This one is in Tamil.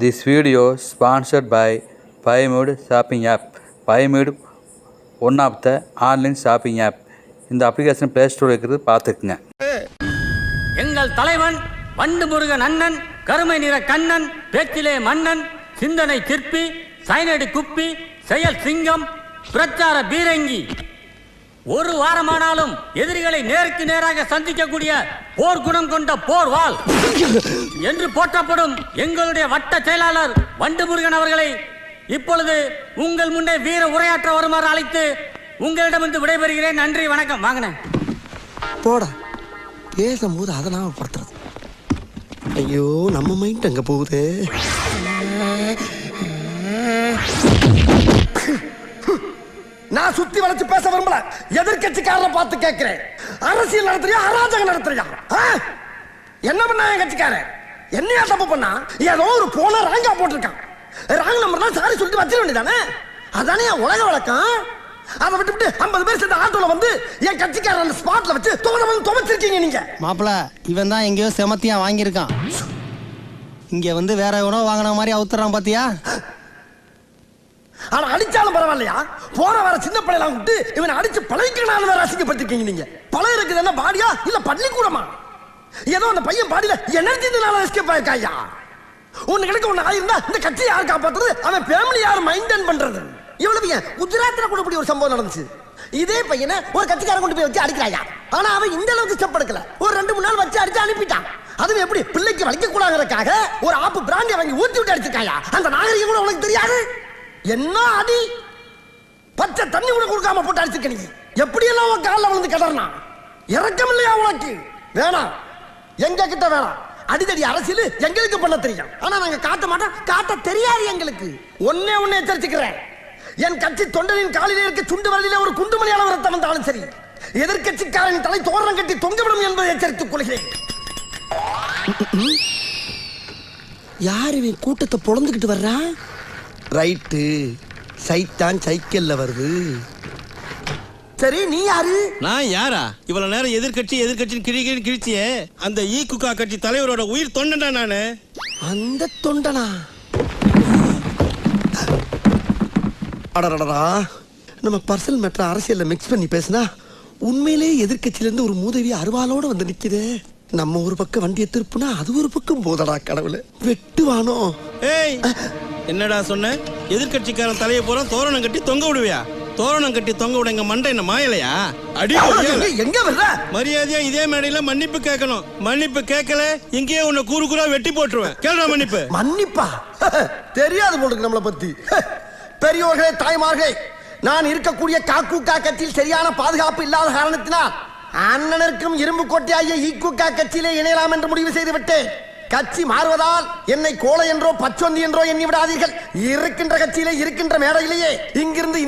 This video sponsored by பைமுட் shopping app. பைமுட் one of the online shopping app இந்த அப்ளிகேஷன் பிளே ஸ்டோர் இருக்கிறது பார்த்துக்குங்க. எங்கள் தலைவன் வண்டு முருகன் அண்ணன் கருமை நிற கண்ணன் பேச்சிலே மன்னன் சிந்தனை சிற்பி சைனடி குப்பி செயல் சிங்கம் பிரச்சார பீரங்கி. ஒரு வாரமானாலும் எதிரிகளை நேருக்கு நேராக சந்திக்கக்கூடிய போர் குணம் கொண்ட போர் வால் என்று போற்றப்படும் எங்களுடைய வட்ட செயலாளர் வண்டு முருகன் அவர்களை இப்பொழுது உங்கள் முன்னே வீர உரையாற்ற வருமாறு அழைத்து உங்களிடமிருந்து விடைபெறுகிறேன். நன்றி வணக்கம். வாங்கினேன் போட. பேசும்போது அதை படுத்துறது. ஐயோ நம்ம மைண்ட் அங்கே போகுது? நான் சுத்தி வளைச்சு பேச விரும்பல. எதிர்கட்சிக்காரரை பார்த்து கேட்கிறேன். அரசியல் நடத்துறியா அராஜகம் நடத்துறியா? ஆ? என்ன பண்ணா என் கட்சிக்காரன்? என்னையா தப்பு பண்ணா? ஏதோ ஒரு போன ராங்கா போட்டிருக்கான். ராங் நம்பர் தான் சாரி சொல்லிட்டு வச்சிட வேண்டியதானே? அதானே என் உலக வழக்கம்? அதை விட்டு விட்டு ஐம்பது பேர் சேர்ந்து ஆட்டோல வந்து என் கட்சிக்காரன் அந்த ஸ்பாட்ல வச்சு தோண வந்து துவைச்சிருக்கீங்க நீங்க. மாப்பிள இவன் தான் எங்கேயோ செமத்தியா வாங்கியிருக்கான். இங்க வந்து வேற எவனோ வாங்கின மாதிரி அவுத்துறான் பாத்தியா? அவன் அடிச்சாலும் பரவாயில்லையா? போற வர சின்ன பிள்ளைலாம் விட்டு இவனை அடிச்சு பழகிக்கணும் வேற அசிங்கப்பட்டிருக்கீங்க நீங்க. பழைய இருக்குது என்ன பாடியா? இல்ல பள்ளிக்கூடமா? ஏதோ அந்த பையன் பாடியில எனர்ஜினால எஸ்கேப் ஆயிருக்காயா? ஒண்ணு கிடைக்க ஒண்ணு ஆயிருந்தா இந்த கட்சியை யார் காப்பாத்துறது? அவன் ஃபேமிலி யார் மெயின்டைன் பண்றது? இவ்வளவு ஏன்? குஜராத்ல கூட இப்படி ஒரு சம்பவம் நடந்துச்சு. இதே பையனை ஒரு கட்சிக்காரன் கொண்டு போய் வச்சு அடிக்கிறாயா? ஆனா அவன் இந்த அளவுக்கு ஸ்டெப் எடுக்கல ஒரு ரெண்டு மூணு நாள் வச்சு அடிச்சு அனுப்பிட்டான். அதுவும் எப்படி? பிள்ளைக்கு வலிக்க கூடாதுக்காக ஒரு ஆப்பு பிராண்டியை வாங்கி ஊத்தி விட்டு அடிச்சிருக்காயா? அந்த நாகரிகம் கூட உனக்கு தெரியாது? என்ன அடி? பச்சை தண்ணி கூட கொடுக்காம போட்டு அடிச்சிருக்க நீ. எப்படி எல்லாம் உன் காலில் விழுந்து கிடறனா இறக்கம் இல்லையா உனக்கு? வேணாம். எங்க கிட்ட வேணாம். அடிதடி அரசியல் எங்களுக்கு பண்ண தெரியும். ஆனா நாங்க காட்ட மாட்டோம். காட்ட தெரியாது எங்களுக்கு. ஒன்னே ஒன்னு எச்சரிச்சுக்கிறேன். என் கட்சி தொண்டனின் காலிலே இருக்க சுண்டு வரலிலே ஒரு குண்டுமணி அளவு ரத்தம் வந்தாலும் சரி எதிர்கட்சிக்காரன் தலை தோரணம் கட்டி தொங்கிவிடும் என்பதை எச்சரித்துக் கொள்கிறேன். யார் இவன் கூட்டத்தை பொழந்துக்கிட்டு வர்றான் ரைட்டு. சைத்தான் சைக்கிள்ல வருது. சரி நீ யாரு? நான் யாரா? இவ்வளவு நேரம் எதிர்க்கட்சி எதிர்க்கட்சி கிழி கிழி கிழிச்சியே. அந்த ஈ குக்கா கட்சி தலைவரோட உயிர் தொண்டனா நானு? அந்த தொண்டனா? அடடடா நம்ம பர்சனல் மேட்டர் அரசியல்ல மிக்ஸ் பண்ணி பேசினா உண்மையிலே எதிர்க்கட்சியில இருந்து ஒரு மூதவி அருவாளோட வந்து நிக்குதே. நம்ம ஒரு பக்கம் வண்டியை திருப்புனா அது ஒரு பக்கம் போதடா கடவுளே. வெட்டுவானோ? ஏய் என்னடா சொன்ன? எதிர்க்கட்சிக்காரன் தலையை பூரா தோரணம் கட்டி தொங்க விடுவியா? தோரணம் கட்டி தொங்க விட எங்க மண்டை என்ன மாயலையா? அடி எங்க- வர்ற? மரியாதையா இதே மேடையில மன்னிப்பு கேட்கணும். மன்னிப்பு கேட்கல இங்கேயே உன்னை கூறு கூறா வெட்டி போட்டுருவேன். கேளுடா மன்னிப்பு. மன்னிப்பா? தெரியாது போல இருக்கு நம்மளை பத்தி. பெரியோர்களே தாய்மார்களே நான் இருக்கக்கூடிய காக்கூக்கா கட்சியில் சரியான பாதுகாப்பு இல்லாத காரணத்தினால் அண்ணனருக்கும் இரும்பு கோட்டையாகிய ஈக்குக்கா கட்சியிலே இணையலாம் என்று முடிவு செய்து விட்டேன். கட்சி மாறுவதால் என்னை கோலை என்றோ பச்சொந்தி என்றோ எண்ணி விடாதீர்கள் இருக்கின்ற கட்சியிலே இருக்கின்ற மேடையிலேயே இங்கிருந்து